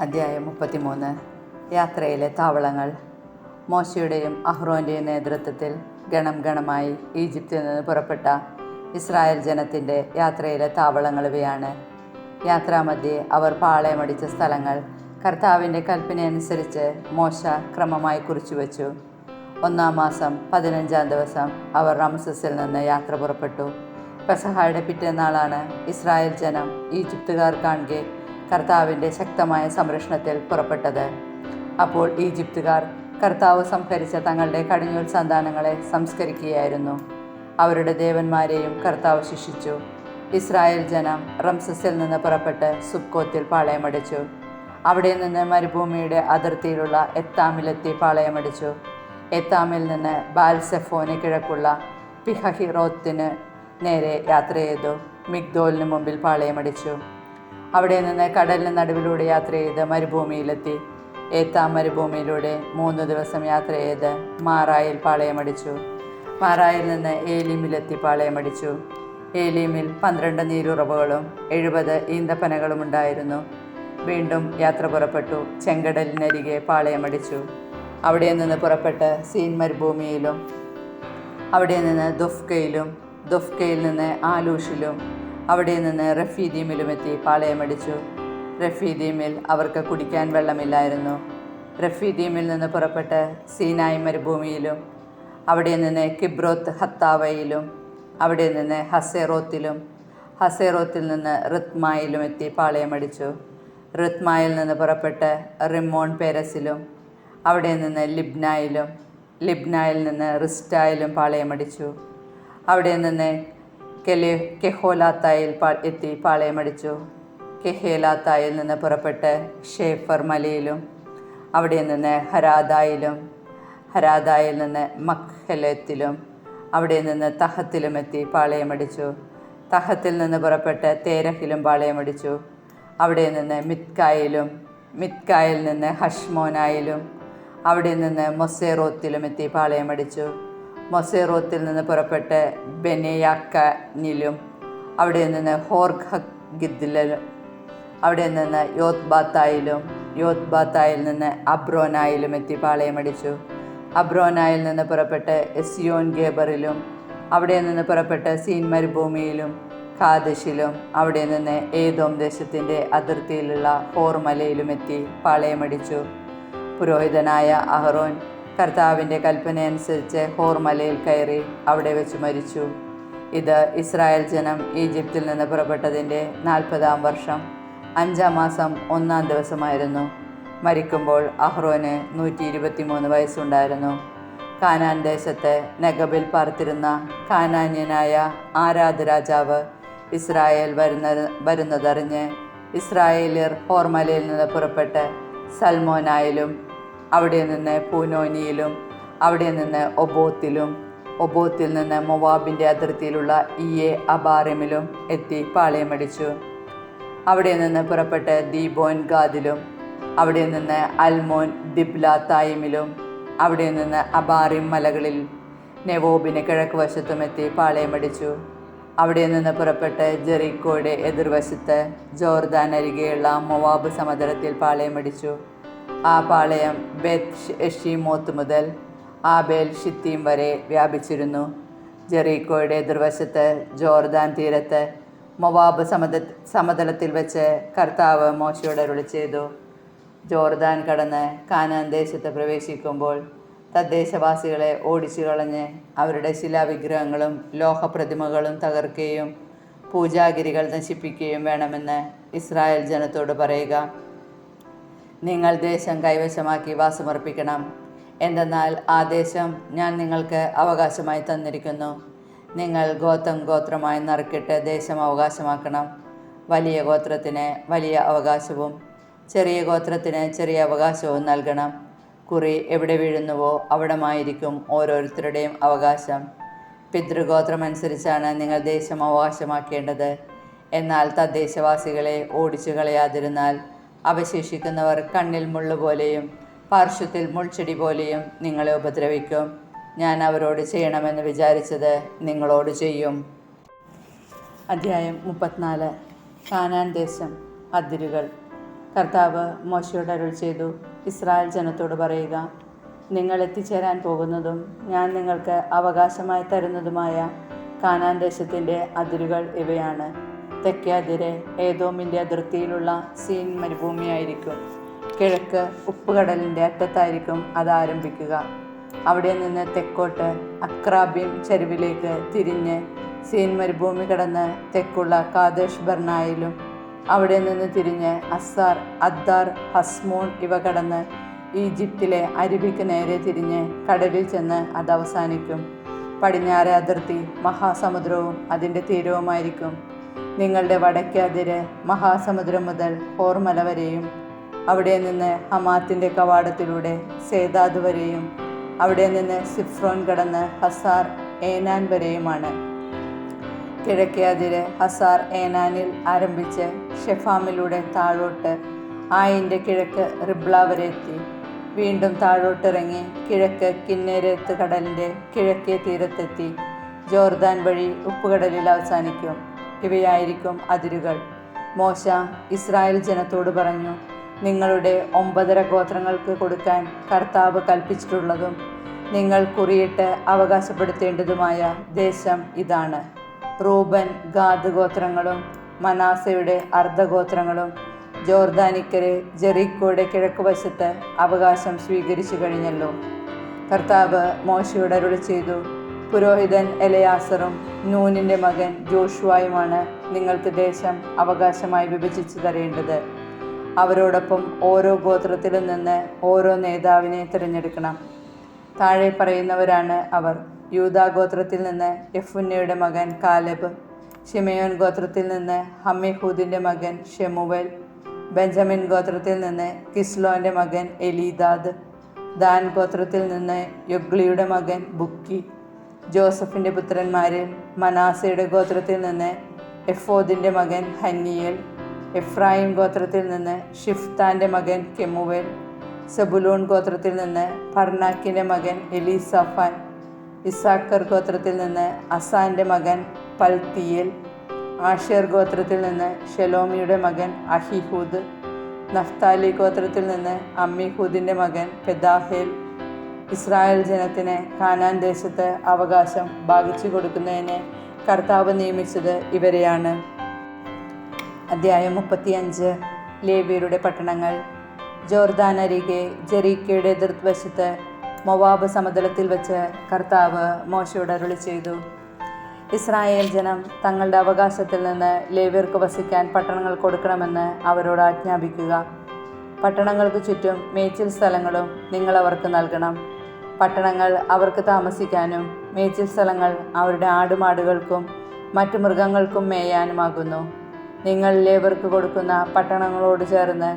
അധ്യായം മുപ്പത്തിമൂന്ന്. യാത്രയിലെ താവളങ്ങൾ. മോശയുടെയും അഹ്റോന്റെയും നേതൃത്വത്തിൽ ഗണം ഗണമായി ഈജിപ്തിൽ നിന്ന് പുറപ്പെട്ട ഇസ്രായേൽ ജനത്തിന്റെ യാത്രയിലെ താവളങ്ങൾ ഇവയാണ്. യാത്രാമധ്യേ അവർ പാളയമടിച്ച സ്ഥലങ്ങൾ കർത്താവിന്റെ കൽപ്പനയനുസരിച്ച് മോശ ക്രമമായി കുറിച്ചു കുറിച്ചുവെച്ചു ഒന്നാം മാസം പതിനഞ്ചാം ദിവസം അവർ റംസസിൽ നിന്ന് യാത്ര പുറപ്പെട്ടു. പെസഹായുടെ പിറ്റേന്നാളാണ് ഇസ്രായേൽ ജനം ഈജിപ്തുകാർ കാണുകെ കർത്താവിന്റെ ശക്തമായ സംരക്ഷണത്തിൽ പുറപ്പെട്ടത്. അപ്പോൾ ഈജിപ്തുകാർ കർത്താവ് സംഹരിച്ച തങ്ങളുടെ കടിഞ്ഞൂൽ സന്താനങ്ങളെ സംസ്കരിക്കുകയായിരുന്നു. അവരുടെ ദേവന്മാരെയും കർത്താവ് ശിക്ഷിച്ചു. ഇസ്രായേൽ ജനം റംസസിൽ നിന്ന് പുറപ്പെട്ട് സുക്കോത്തിൽ പാളയമടിച്ചു. അവിടെ നിന്ന് മരുഭൂമിയുടെ അതിർത്തിയിലുള്ള എത്താമിലെത്തി പാളയമടിച്ചു. എത്താമിൽ നിന്ന് ബാൽസെഫോന് കിഴക്കുള്ള പിഹഹിറോത്തിന് നേരെ യാത്ര ചെയ്തു. മിഗ്ദോലിന് മുമ്പിൽ പാളയമടിച്ചു. അവിടെ നിന്ന് കടലിന് നടുവിലൂടെ യാത്ര ചെയ്ത് മരുഭൂമിയിലെത്തി. ഏത്താം മരുഭൂമിയിലൂടെ മൂന്ന് ദിവസം യാത്ര ചെയ്ത് മാറായിൽ പാളയമടിച്ചു. മാറായിൽ നിന്ന് ഏലീമിലെത്തി പാളയമടിച്ചു. ഏലീമിൽ പന്ത്രണ്ട് നീരുറവുകളും എഴുപത് ഈന്തപ്പനകളും ഉണ്ടായിരുന്നു. വീണ്ടും യാത്ര പുറപ്പെട്ടു. ചെങ്കടലിനരികെ പാളയമടിച്ചു. അവിടെ നിന്ന് പുറപ്പെട്ട് സീൻ മരുഭൂമിയിലും അവിടെ നിന്ന് ദുഫ്കയിലും ദുഫ്കയിൽ നിന്ന് ആലൂഷിലും അവിടെ നിന്ന് റഫീദീമിലും എത്തി പാളയമടിച്ചു റഫീദീമിൽ അവർക്ക് കുടിക്കാൻ വെള്ളമില്ലായിരുന്നു. റഫീദീമിൽ നിന്ന് പുറപ്പെട്ട് സീനായ് മരുഭൂമിയിലും അവിടെ നിന്ന് കിബ്രോത്ത് ഹത്താവയിലും അവിടെ നിന്ന് ഹസേറോത്തിലും ഹസേറോത്തിൽ നിന്ന് റിത്മായിലും എത്തി പാളയമടിച്ചു റിത്മായിൽ നിന്ന് പുറപ്പെട്ട് റിമോൺ പേരസിലും അവിടെ നിന്ന് ലിബ്നായിലും ലിബ്നായിൽ നിന്ന് റിസ്റ്റായിലും പാളയമടിച്ചു അവിടെ നിന്ന് കെലെ കെഹോലാത്തായിൽ എത്തി പാളയമടിച്ചു കെഹേലാത്തായിൽ നിന്ന് പുറപ്പെട്ട് ഷേഫർ മലയിലും അവിടെ നിന്ന് ഹരാദായിലും ഹരാദായിൽ നിന്ന് മഖലത്തിലും അവിടെ നിന്ന് തഹത്തിലും എത്തി പാളയമടിച്ചു തഹത്തിൽ നിന്ന് പുറപ്പെട്ട് തേരഹിലും പാളയമടിച്ചു അവിടെ നിന്ന് മിത്കായിലും മിത്കായിൽ നിന്ന് ഹഷ്മോനായിലും അവിടെ നിന്ന് മൊസേറോത്തിലും എത്തി പാളയമടിച്ചു മൊസേറോത്തിൽ നിന്ന് പുറപ്പെട്ട് ബെനയാക്കനിലും അവിടെ നിന്ന് ഹോർഗിദ്ദിലും അവിടെ നിന്ന് യോത്ബാത്തായിലും യോത്ബാത്തായിൽ നിന്ന് അബ്രോനായിലും എത്തി പാളയമടിച്ചു അബ്രോനായിൽ നിന്ന് പുറപ്പെട്ട് എസിയോൻ ഗേബറിലും അവിടെ നിന്ന് പുറപ്പെട്ട സീൻ മരുഭൂമിയിലും കാദശിലും അവിടെ നിന്ന് ഏതോം ദേശത്തിന്റെ അതിർത്തിയിലുള്ള ഹോർമലയിലും എത്തി പാളയമടിച്ചു പുരോഹിതനായ അഹ്റോൻ കർത്താവിന്റെ കൽപ്പനയനുസരിച്ച് ഹോർമലയിൽ കയറി അവിടെ വെച്ച് മരിച്ചു. ഇത് ഇസ്രായേൽ ജനം ഈജിപ്തിൽ നിന്ന് പുറപ്പെട്ടതിന്റെ നാൽപ്പതാം വർഷം അഞ്ചാം മാസം ഒന്നാം ദിവസമായിരുന്നു. മരിക്കുമ്പോൾ അഹ്റോന് നൂറ്റി ഇരുപത്തിമൂന്ന് വയസ്സുണ്ടായിരുന്നു. കാനാൻ ദേശത്ത് നഗബിൽ പാർത്തിരുന്ന കാനാന്യനായ ആരാധ രാജാവ് ഇസ്രായേൽ വരുന്ന വരുന്നതറിഞ്ഞ് ഇസ്രായേലിയർ ഹോർമലയിൽ നിന്ന് പുറപ്പെട്ട് സൽമോനായിലും അവിടെ നിന്ന് പൂനോനിയിലും അവിടെ നിന്ന് ഒബോത്തിലും ഒബോത്തിൽ നിന്ന് മൊവാബിന്റെ അതിർത്തിയിലുള്ള ഇയെ അബാറിമിലും എത്തി പാളയമടിച്ചു. അവിടെ നിന്ന് പുറപ്പെട്ട് ദീബോൻ ഗാദിലും അവിടെ നിന്ന് അൽമോൻ ദിബ്ല തായിമിലും അവിടെ നിന്ന് അബാറിം മലകളിൽ നെവോബിന് കിഴക്ക് വശത്തും എത്തി പാളയമടിച്ചു. അവിടെ നിന്ന് പുറപ്പെട്ട് ജെറിക്കോയുടെ എതിർവശത്ത് ജോർദാൻ അരികെയുള്ള മൊവാബ് സമതലത്തിൽ പാളയമടിച്ചു. ആ പാളയം ബെത് എഷിമോത്ത് മുതൽ ആബേൽ ഷിത്തീം വരെ വ്യാപിച്ചിരുന്നു. ജെറീക്കോയുടെ എതിർവശത്ത് ജോർദാൻ തീരത്ത് മൊവാബ് സമത സമതലത്തിൽ വെച്ച് കർത്താവ് മോശയോട് അരുളി ചെയ്തു. ജോർദാൻ കടന്ന് കാനാൻ ദേശത്ത് പ്രവേശിക്കുമ്പോൾ തദ്ദേശവാസികളെ ഓടിച്ചു കളഞ്ഞ് അവരുടെ ശിലാവിഗ്രഹങ്ങളും ലോഹപ്രതിമകളും തകർക്കുകയും പൂജാഗിരികൾ നശിപ്പിക്കുകയും വേണമെന്ന് ഇസ്രായേൽ ജനത്തോട് പറയുക. നിങ്ങൾ ദേശം കൈവശമാക്കി വാസമർപ്പിക്കണം. എന്തെന്നാൽ ആ ദേശം ഞാൻ നിങ്ങൾക്ക് അവകാശമായി തന്നിരിക്കുന്നു. നിങ്ങൾ ഗോത്രം ഗോത്രമായി നറുക്കിട്ട് ദേശം അവകാശമാക്കണം. വലിയ ഗോത്രത്തിന് വലിയ അവകാശവും ചെറിയ ഗോത്രത്തിന് ചെറിയ അവകാശവും നൽകണം. കുറി എവിടെ വീഴുന്നുവോ അവിടമായിരിക്കും ഓരോരുത്തരുടെയും അവകാശം. പിതൃഗോത്രമനുസരിച്ചാണ് നിങ്ങൾ ദേശം അവകാശമാക്കേണ്ടത്. എന്നാൽ തദ്ദേശവാസികളെ ഓടിച്ചു കളയാതിരുന്നാൽ അവശേഷിക്കുന്നവർ കണ്ണിൽ മുള്ളുപോലെയും പാർശ്വത്തിൽ മുൾച്ചെടി പോലെയും നിങ്ങളെ ഉപദ്രവിക്കും. ഞാൻ അവരോട് ചെയ്യണമെന്ന് വിചാരിച്ചത് നിങ്ങളോട് ചെയ്യും. അധ്യായം മുപ്പത്തിനാല്. കാനാൻ ദേശം അതിരുകൾ. കർത്താവ് മോശയോട് അരുൾ ചെയ്തു. ഇസ്രായേൽ ജനത്തോട് പറയുക നിങ്ങൾ എത്തിച്ചേരാൻ പോകുന്നതും ഞാൻ നിങ്ങൾക്ക് അവകാശമായി തരുന്നതുമായ കാനാൻ ദേശത്തിന്റെ അതിരുകൾ ഇവയാണ്. തെക്കേ അതിര് ഏതോമിന്റെ അതിർത്തിയിലുള്ള സീൻ മരുഭൂമിയായിരിക്കും. കിഴക്ക് ഉപ്പുകടലിന്റെ അറ്റത്തായിരിക്കും അത് ആരംഭിക്കുക. അവിടെ നിന്ന് തെക്കോട്ട് അക്രാബിൻ ചരിവിലേക്ക് തിരിഞ്ഞ് സീൻ മരുഭൂമി കടന്ന് തെക്കുള്ള കാദേശ് ബർണായിലും അവിടെ നിന്ന് തിരിഞ്ഞ് അസാർ അദ്ദാർ ഹസ്മോൺ ഇവ കടന്ന് ഈജിപ്തിലെ അരുവിക്ക് നേരെ തിരിഞ്ഞ് കടലിൽ ചെന്ന് അത് അവസാനിക്കും. പടിഞ്ഞാറെ അതിർത്തി മഹാസമുദ്രവും അതിന്റെ തീരവുമായിരിക്കും. നിങ്ങളുടെ വടക്കേ അതിര് മഹാസമുദ്രം മുതൽ ഹോർമല വരെയും അവിടെ നിന്ന് ഹമാത്തിന്റെ കവാടത്തിലൂടെ സേതാദ് വരെയും അവിടെ നിന്ന് സിഫ്രോൻ കടന്ന് ഹസാർ ഏനാൻ വരെയുമാണ്. കിഴക്കേ അതിര് ഹസാർ ഏനാനിൽ ആരംഭിച്ച് ഷെഫാമിലൂടെ താഴോട്ട് ആയിന്റെ കിഴക്ക് റിബ്ല വരെ എത്തി. വീണ്ടും താഴോട്ടിറങ്ങി കിഴക്ക് കിന്നേരത്ത് കടലിന്റെ കിഴക്കേ തീരത്തെത്തി. ജോർദാൻ വഴി ഉപ്പുകടലിൽ അവസാനിക്കും. ഇവയായിരിക്കും അതിരുകൾ. മോശ ഇസ്രായേൽ ജനത്തോട് പറഞ്ഞു നിങ്ങളുടെ ഒമ്പതര ഗോത്രങ്ങൾക്ക് കൊടുക്കാൻ കർത്താവ് കൽപ്പിച്ചിട്ടുള്ളതും നിങ്ങൾ കുറിയിട്ട് അവകാശപ്പെടുത്തേണ്ടതുമായ ദേശം ഇതാണ്. റൂബൻ ഗാദ് ഗോത്രങ്ങളും മനാസയുടെ അർദ്ധഗോത്രങ്ങളും ജോർദാനിക്കരെ ജെറിക്കോയുടെ കിഴക്ക് വശത്ത് അവകാശം സ്വീകരിച്ചു കഴിഞ്ഞല്ലോ. കർത്താവ് മോശയോട് അരുളി ചെയ്തു പുരോഹിതൻ എലയാസറും നൂനിന്റെ മകൻ ജോഷുവായുമാണ് നിങ്ങൾക്ക് ദേശം അവകാശമായി വിഭജിച്ചു തരേണ്ടത്. അവരോടൊപ്പം ഓരോ ഗോത്രത്തിലും നിന്ന് ഓരോ നേതാവിനെ തിരഞ്ഞെടുക്കണം. താഴെ പറയുന്നവരാണ് അവർ. യൂദാ ഗോത്രത്തിൽ നിന്ന് യഫുന്നയുടെ മകൻ കാലബ് ഷിമയോൻ ഗോത്രത്തിൽ നിന്ന് ഹമ്മിഹൂദിന്റെ മകൻ ഷെമുവൽ ബെഞ്ചമിൻ ഗോത്രത്തിൽ നിന്ന് കിസ്ലോന്റെ മകൻ എലീദാദ് ദാൻ ഗോത്രത്തിൽ നിന്ന് യൊഗ്ലിയുടെ മകൻ ബുക്കി ജോസഫിന്റെ പുത്രന്മാരിൽ മനാസയുടെ ഗോത്രത്തിൽ നിന്ന് എഫോദിന്റെ മകൻ ഹന്നിയൽ എഫ്രായിം ഗോത്രത്തിൽ നിന്ന് ഷിഫ്താന്റെ മകൻ കെമുവേൽ സെബുലൂൺ ഗോത്രത്തിൽ നിന്ന് ഫർണാക്കിന്റെ മകൻ എലീസഫാൻ ഇസാക്കർ ഗോത്രത്തിൽ നിന്ന് അസാന്റെ മകൻ പൽത്തിയൽ ആഷേർ ഗോത്രത്തിൽ നിന്ന് ഷെലോമിയുടെ മകൻ അഹിഹൂദ് നഫ്താലി ഗോത്രത്തിൽ നിന്ന് അമ്മിഹൂദിന്റെ മകൻ പെദാഹേൽ ഇസ്രായേൽ ജനത്തിന് കാനാൻ ദേശത്ത് അവകാശം ഭാഗിച്ചു കൊടുക്കുന്നതിന് കർത്താവ് നിയമിച്ചത് ഇവരെയാണ്. അധ്യായം മുപ്പത്തിയഞ്ച് ലേബിയരുടെ പട്ടണങ്ങൾ. ജോർദാൻ അരികെ ജെറീക്കയുടെ എതിർവശത്ത് മൊവാബ് സമതലത്തിൽ വെച്ച് കർത്താവ് മോശയോട് അരുളി ചെയ്തു. ഇസ്രായേൽ ജനം തങ്ങളുടെ അവകാശത്തിൽ നിന്ന് ലേവ്യർക്ക് വസിക്കാൻ പട്ടണങ്ങൾ കൊടുക്കണമെന്ന് അവരോട് ആജ്ഞാപിക്കുക. പട്ടണങ്ങൾക്ക് ചുറ്റും മേച്ചിൽ സ്ഥലങ്ങളും നിങ്ങൾ അവർക്ക് നൽകണം. പട്ടണങ്ങൾ അവർക്ക് താമസിക്കാനും മേച്ചിൽ സ്ഥലങ്ങൾ അവരുടെ ആടുമാടുകൾക്കും മറ്റു മൃഗങ്ങൾക്കും മേയാനുമാകുന്നു. നിങ്ങൾ ലേവർക്ക് കൊടുക്കുന്ന പട്ടണങ്ങളോട് ചേർന്ന്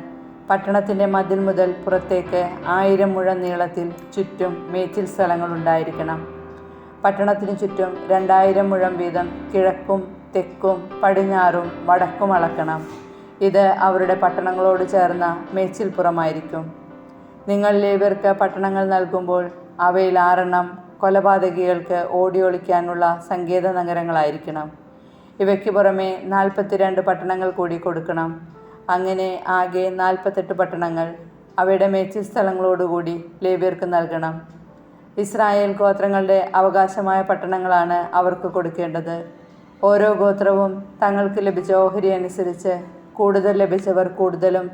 പട്ടണത്തിന്റെ മതിൽ മുതൽ പുറത്തേക്ക് ആയിരം മുഴ നീളത്തിൽ ചുറ്റും മേച്ചിൽ സ്ഥലങ്ങൾ ഉണ്ടായിരിക്കണം. പട്ടണത്തിനു ചുറ്റും രണ്ടായിരം മുഴം വീതം കിഴക്കും തെക്കും പടിഞ്ഞാറും വടക്കും അളക്കണം. ഇത് അവരുടെ പട്ടണങ്ങളോട് ചേർന്ന മേച്ചിൽപ്പുറമായിരിക്കും. നിങ്ങൾ ലേവ്യർക്ക് പട്ടണങ്ങൾ നൽകുമ്പോൾ അവയിൽ ആറെണ്ണം കൊലപാതകികൾക്ക് ഓടിയൊളിക്കാനുള്ള സങ്കേത നഗരങ്ങളായിരിക്കണം. ഇവയ്ക്ക് പുറമെ നാൽപ്പത്തിരണ്ട് പട്ടണങ്ങൾ കൂടി കൊടുക്കണം. അങ്ങനെ ആകെ നാൽപ്പത്തെട്ട് പട്ടണങ്ങൾ അവയുടെ മേച്ചിൽ സ്ഥലങ്ങളോടുകൂടി ലേവ്യർക്ക് നൽകണം. ഇസ്രായേൽ ഗോത്രങ്ങളുടെ അവകാശമായ പട്ടണങ്ങളാണ് അവർക്ക് കൊടുക്കേണ്ടത്. ഓരോ ഗോത്രവും തങ്ങൾക്ക് ലഭിച്ച ഓഹരി അനുസരിച്ച് കൂടുതൽ ലഭിച്ചവർ കൂടുതലും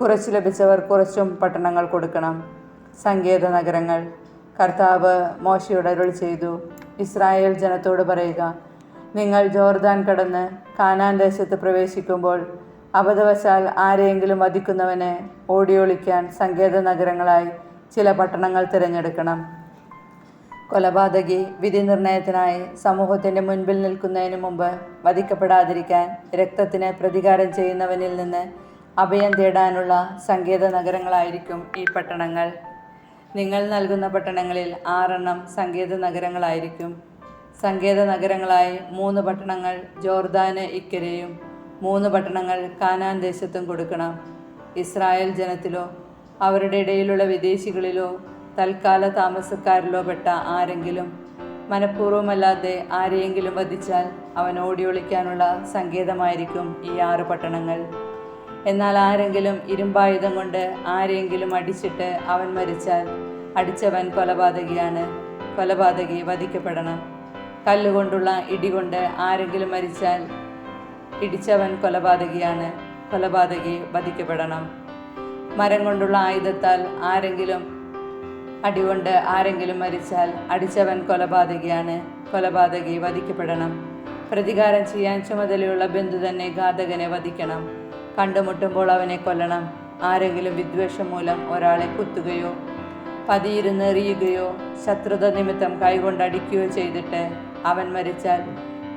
കുറച്ച് ലഭിച്ചവർ കുറച്ചും പട്ടണങ്ങൾ കൊടുക്കണം. സങ്കേത നഗരങ്ങൾ കർത്താവ് മോശയോട് അരുൾ ചെയ്തു. ഇസ്രായേൽ ജനത്തോട് പറയുക നിങ്ങൾ ജോർദാൻ കടന്ന് കാനാൻ ദേശത്ത് പ്രവേശിക്കുമ്പോൾ അബദ്ധവശാൽ ആരെയെങ്കിലും വധിക്കുന്നവനെ ഓടിയൊളിക്കാൻ സങ്കേത നഗരങ്ങളായി ചില പട്ടണങ്ങൾ തിരഞ്ഞെടുക്കണം. കൊലപാതകി വിധി നിർണയത്തിനായി സമൂഹത്തിന്റെ മുൻപിൽ നിൽക്കുന്നതിന് മുമ്പ് വധിക്കപ്പെടാതിരിക്കാൻ രക്തത്തിന് പ്രതികാരം ചെയ്യുന്നവനിൽ നിന്ന് അഭയം തേടാനുള്ള സങ്കേത നഗരങ്ങളായിരിക്കും ഈ പട്ടണങ്ങൾ. നിങ്ങൾ നൽകുന്ന പട്ടണങ്ങളിൽ ആറെണ്ണം സങ്കേത നഗരങ്ങളായിരിക്കും. സങ്കേത നഗരങ്ങളായി മൂന്ന് പട്ടണങ്ങൾ ജോർദാന് ഇക്കരയും മൂന്ന് പട്ടണങ്ങൾ കാനാൻ ദേശത്തും കൊടുക്കണം. ഇസ്രായേൽ ജനത്തിലോ അവരുടെ ഇടയിലുള്ള വിദേശികളിലോ തൽക്കാല താമസക്കാരിലോ പെട്ട ആരെങ്കിലും മനഃപൂർവമല്ലാതെ ആരെയെങ്കിലും വധിച്ചാൽ അവൻ ഓടിയൊളിക്കാനുള്ള സങ്കേതമായിരിക്കും ഈ ആറ് പട്ടണങ്ങൾ. എന്നാൽ ആരെങ്കിലും ഇരുമ്പായുധം കൊണ്ട് ആരെങ്കിലും അടിച്ചിട്ട് അവൻ മരിച്ചാൽ അടിച്ചവൻ കൊലപാതകിയാണ്. കൊലപാതകി വധിക്കപ്പെടണം. കല്ലുകൊണ്ടുള്ള ഇടികൊണ്ട് ആരെങ്കിലും മരിച്ചാൽ ഇടിച്ചവൻ കൊലപാതകിയാണ്. കൊലപാതകി വധിക്കപ്പെടണം. മരം കൊണ്ടുള്ള ആയുധത്താൽ ആരെങ്കിലും അടികൊണ്ട് ആരെങ്കിലും മരിച്ചാൽ അടിച്ചവൻ കൊലപാതകിയാണ്. കൊലപാതകി വധിക്കപ്പെടണം. പ്രതികാരം ചെയ്യാൻ ചുമതലയുള്ള ബന്ധു തന്നെ ഘാതകനെ വധിക്കണം. കണ്ടുമുട്ടുമ്പോൾ അവനെ കൊല്ലണം. ആരെങ്കിലും വിദ്വേഷം മൂലം ഒരാളെ കുത്തുകയോ പതിയിരുന്ന് എറിയുകയോ ശത്രുത നിമിത്തം കൈകൊണ്ടടിക്കുകയോ ചെയ്തിട്ട് അവൻ മരിച്ചാൽ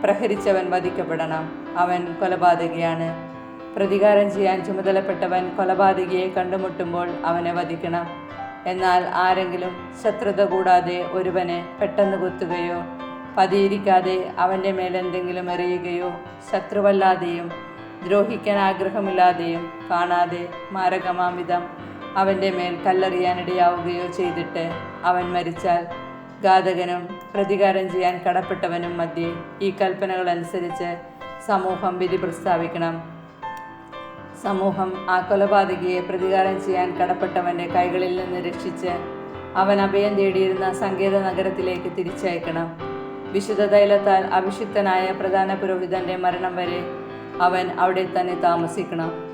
പ്രഹരിച്ചവൻ വധിക്കപ്പെടണം. അവൻ കൊലപാതകിയാണ്. പ്രതികാരം ചെയ്യാൻ ചുമതലപ്പെട്ടവൻ കൊലപാതകിയെ കണ്ടുമുട്ടുമ്പോൾ അവനെ വധിക്കണം. എന്നാൽ ആരെങ്കിലും ശത്രുത കൂടാതെ ഒരുവനെ പെട്ടെന്ന് കുത്തുകയോ പതിയിരിക്കാതെ അവന്റെ മേലെന്തെങ്കിലും എറിയുകയോ ശത്രുവല്ലാതെയും ദ്രോഹിക്കാൻ ആഗ്രഹമില്ലാതെയും കാണാതെ മാരകമാമിതം അവന്റെ മേൽ കല്ലെറിയാനിടയാവുകയോ ചെയ്തിട്ട് അവൻ മരിച്ചാൽ ഘാതകനും പ്രതികാരം ചെയ്യാൻ കടപ്പെട്ടവനും മധ്യേ ഈ കൽപ്പനകൾ അനുസരിച്ച് സമൂഹം വിധി പ്രസ്താവിക്കണം. സമൂഹം ആ കൊലപാതകിയെ പ്രതികാരം ചെയ്യാൻ കടപ്പെട്ടവന്റെ കൈകളിൽ നിന്ന് രക്ഷിച്ച് അവൻ അഭയം തേടിയിരുന്ന സങ്കേത നഗരത്തിലേക്ക് തിരിച്ചയക്കണം. വിശുദ്ധ തൈലത്താൽ അഭിഷിക്തനായ പ്രധാന പുരോഹിതന്റെ മരണം വരെ അവൻ അവിടെ തന്നെ താമസിക്കണം.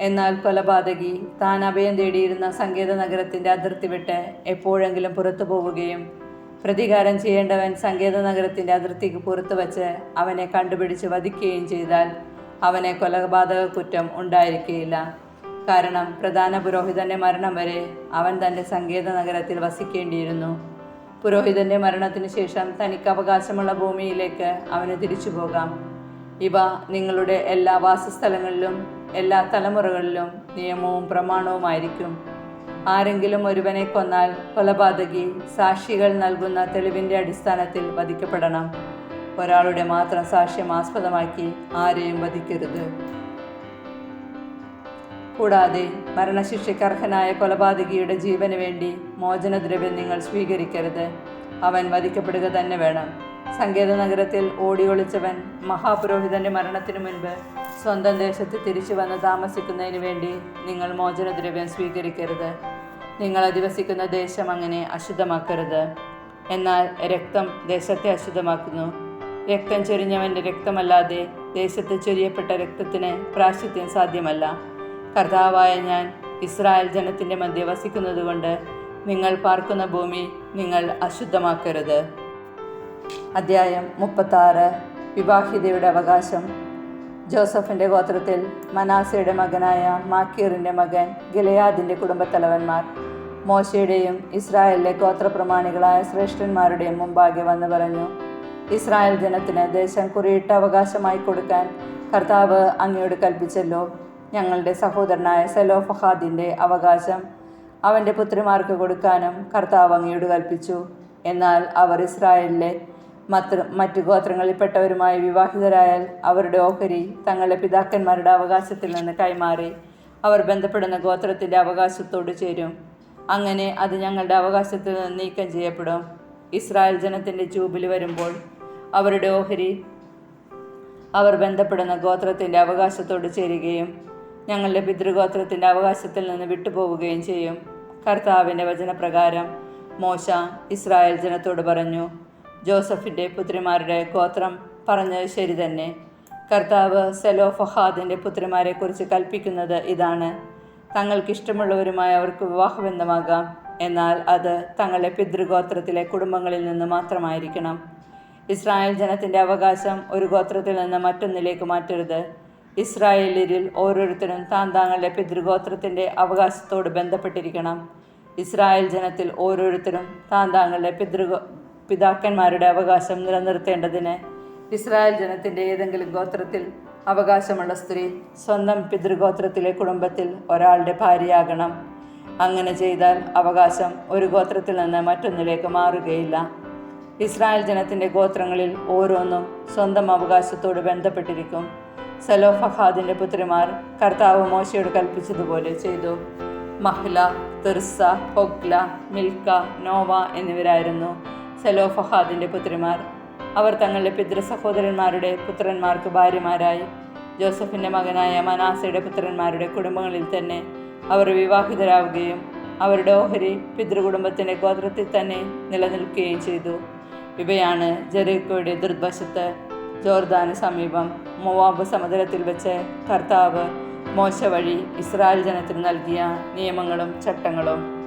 എന്നാൽ കൊലപാതകി താൻ അഭയം തേടിയിരുന്ന സങ്കേത നഗരത്തിന്റെ അതിർത്തി വിട്ട് എപ്പോഴെങ്കിലും പുറത്തു പോവുകയും പ്രതികാരം ചെയ്യേണ്ടവൻ സങ്കേത നഗരത്തിന്റെ അതിർത്തിക്ക് പുറത്തു വച്ച് അവനെ കണ്ടുപിടിച്ച് വധിക്കുകയും ചെയ്താൽ അവനെ കൊലപാതക കുറ്റം ഉണ്ടായിരിക്കുകയില്ല. കാരണം പ്രധാന പുരോഹിതന്റെ മരണം വരെ അവൻ തന്റെ സങ്കേത നഗരത്തിൽ വസിക്കേണ്ടിയിരുന്നു. പുരോഹിതന്റെ മരണത്തിന് ശേഷം തനിക്ക് അവകാശമുള്ള ഭൂമിയിലേക്ക് അവന് തിരിച്ചു പോകാം. ഇവ നിങ്ങളുടെ എല്ലാ വാസസ്ഥലങ്ങളിലും എല്ലാ തലമുറകളിലും നിയമവും പ്രമാണവുമായിരിക്കും. ആരെങ്കിലും ഒരുവനെ കൊന്നാൽ കൊലപാതകി സാക്ഷികൾ നൽകുന്ന തെളിവിന്റെ അടിസ്ഥാനത്തിൽ വധിക്കപ്പെടണം. ഒരാളുടെ മാത്രം സാക്ഷ്യം ആസ്പദമാക്കി ആരെയും വധിക്കരുത്. കൂടാതെ മരണശിക്ഷയ്ക്ക് അർഹനായ കൊലപാതകിയുടെ ജീവന് വേണ്ടി മോചനദ്രവ്യം നിങ്ങൾ സ്വീകരിക്കരുത്. അവൻ വധിക്കപ്പെടുക തന്നെ വേണം. സങ്കേത നഗരത്തിൽ ഓടിയൊളിച്ചവൻ മഹാപുരോഹിതന്റെ മരണത്തിനു മുൻപ് സ്വന്തം ദേശത്ത് തിരിച്ചു വന്ന് താമസിക്കുന്നതിന് വേണ്ടി നിങ്ങൾ മോചനദ്രവ്യം സ്വീകരിക്കരുത്. നിങ്ങൾ അധിവസിക്കുന്ന ദേശം അങ്ങനെ അശുദ്ധമാക്കരുത്. എന്നാൽ രക്തം ദേശത്തെ അശുദ്ധമാക്കുന്നു. രക്തം ചൊരിഞ്ഞവന്റെ രക്തമല്ലാതെ ദേശത്ത് ചൊരിയപ്പെട്ട രക്തത്തിന് പ്രാശസ്ത്യം സാധ്യമല്ല. കർത്താവായ ഞാൻ ഇസ്രായേൽ ജനത്തിന്റെ മധ്യ വസിക്കുന്നതുകൊണ്ട് നിങ്ങൾ പാർക്കുന്ന ഭൂമി നിങ്ങൾ അശുദ്ധമാക്കരുത്. അദ്ധ്യായം മുപ്പത്താറ്. വിവാഹിതയുടെ അവകാശം. ജോസഫിന്റെ ഗോത്രത്തിൽ മനാസയുടെ മകനായ മാക്കീറിന്റെ മകൻ ഗിലയാദിന്റെ കുടുംബത്തലവന്മാർ. മോശയുടെയും ഇസ്രായേലിലെ ഗോത്രപ്രമാണികളായ ശ്രേഷ്ഠന്മാരുടെയും മുമ്പാകെ വന്നു പറഞ്ഞു ഇസ്രായേൽ ജനത്തിന് ദേശം കുറിയിട്ട അവകാശമായി കൊടുക്കാൻ കർത്താവ് അങ്ങയോട് കൽപ്പിച്ചല്ലോ. ഞങ്ങളുടെ സഹോദരനായ സെലോഫഹാദിന്റെ അവകാശം അവന്റെ പുത്രിമാർക്ക് കൊടുക്കാനും കർത്താവ് അങ്ങയോട് കൽപ്പിച്ചു. എന്നാൽ അവർ ഇസ്രായേലിലെ മറ്റ് മറ്റു ഗോത്രങ്ങളിൽപ്പെട്ടവരുമായി വിവാഹിതരായാൽ അവരുടെ ഓഹരി തങ്ങളുടെ പിതാക്കന്മാരുടെ അവകാശത്തിൽ നിന്ന് കൈമാറി അവർ ബന്ധപ്പെടുന്ന ഗോത്രത്തിന്റെ അവകാശത്തോട് ചേരും. അങ്ങനെ അത് ഞങ്ങളുടെ അവകാശത്തിൽ നിന്ന് നീക്കം ചെയ്യപ്പെടും. ഇസ്രായേൽ ജനത്തിന്റെ ജൂബിലി വരുമ്പോൾ അവരുടെ ഓഹരി അവർ ബന്ധപ്പെടുന്ന ഗോത്രത്തിന്റെ അവകാശത്തോട് ചേരുകയും ഞങ്ങളുടെ പിതൃഗോത്രത്തിന്റെ അവകാശത്തിൽ നിന്ന് വിട്ടുപോവുകയും ചെയ്യും. കർത്താവിന്റെ വചനപ്രകാരം മോശ ഇസ്രായേൽ ജനത്തോട് പറഞ്ഞു ജോസഫിന്റെ പുത്രിമാരുടെ ഗോത്രം പറഞ്ഞത് ശരി തന്നെ. കർത്താവ് സെലോഫഹാദിന്റെ പുത്രിമാരെക്കുറിച്ച് കൽപ്പിക്കുന്നത് ഇതാണ്. തങ്ങൾക്കിഷ്ടമുള്ളവരുമായി അവർക്ക് വിവാഹബന്ധമാകാം. എന്നാൽ അത് തങ്ങളുടെ പിതൃഗോത്രത്തിലെ കുടുംബങ്ങളിൽ നിന്ന് മാത്രമായിരിക്കണം. ഇസ്രായേൽ ജനത്തിന്റെ അവകാശം ഒരു ഗോത്രത്തിൽ നിന്ന് മറ്റൊന്നിലേക്ക് മാറ്റരുത്. ഇസ്രായേലിൽ ഓരോരുത്തരും താൻ താങ്കളുടെ പിതൃഗോത്രത്തിന്റെ അവകാശത്തോട് ബന്ധപ്പെട്ടിരിക്കണം. ഇസ്രായേൽ ജനത്തിൽ ഓരോരുത്തരും താൻ താങ്കളുടെ പിതൃഗോ പിതാക്കന്മാരുടെ അവകാശം നിലനിർത്തേണ്ടതിന് ഇസ്രായേൽ ജനത്തിന്റെ ഏതെങ്കിലും ഗോത്രത്തിൽ അവകാശമുള്ള സ്ത്രീ സ്വന്തം പിതൃഗോത്രത്തിലെ കുടുംബത്തിൽ ഒരാളുടെ ഭാര്യയാകണം. അങ്ങനെ ചെയ്താൽ അവകാശം ഒരു ഗോത്രത്തിൽ നിന്ന് മറ്റൊന്നിലേക്ക് മാറുകയില്ല. ഇസ്രായേൽ ജനത്തിന്റെ ഗോത്രങ്ങളിൽ ഓരോന്നും സ്വന്തം അവകാശത്തോട് ബന്ധപ്പെട്ടിരിക്കും. സലോഫഹാദിന്റെ പുത്രിമാർ കർത്താവ് മോശയോട് കൽപ്പിച്ചതുപോലെ ചെയ്തു. Mahlah Tirzah Hoglah Milcah Noah എന്നിവരായിരുന്നു. സെലോഫഹാദിന്റെ പുത്രിമാർ. അവർ തങ്ങളുടെ പിതൃ സഹോദരന്മാരുടെ പുത്രന്മാർക്ക് ഭാര്യമാരായി. ജോസഫിന്റെ മകനായ മനാസയുടെ പുത്രന്മാരുടെ കുടുംബങ്ങളിൽ തന്നെ അവർ വിവാഹിതരാവുകയും അവരുടെ ഓഹരി പിതൃകുടുംബത്തിന്റെ ഗോത്രത്തിൽ തന്നെ നിലനിൽക്കുകയും ചെയ്തു. ഇവയാണ് ജെറീക്കോയുടെ ദുർവശത്ത് ജോർദാന് സമീപം മൊവാബ് സമുദ്രത്തിൽ വെച്ച് കർത്താവ് മോശ വഴി ഇസ്രായേൽ ജനത്തിന് നൽകിയ നിയമങ്ങളും ചട്ടങ്ങളും.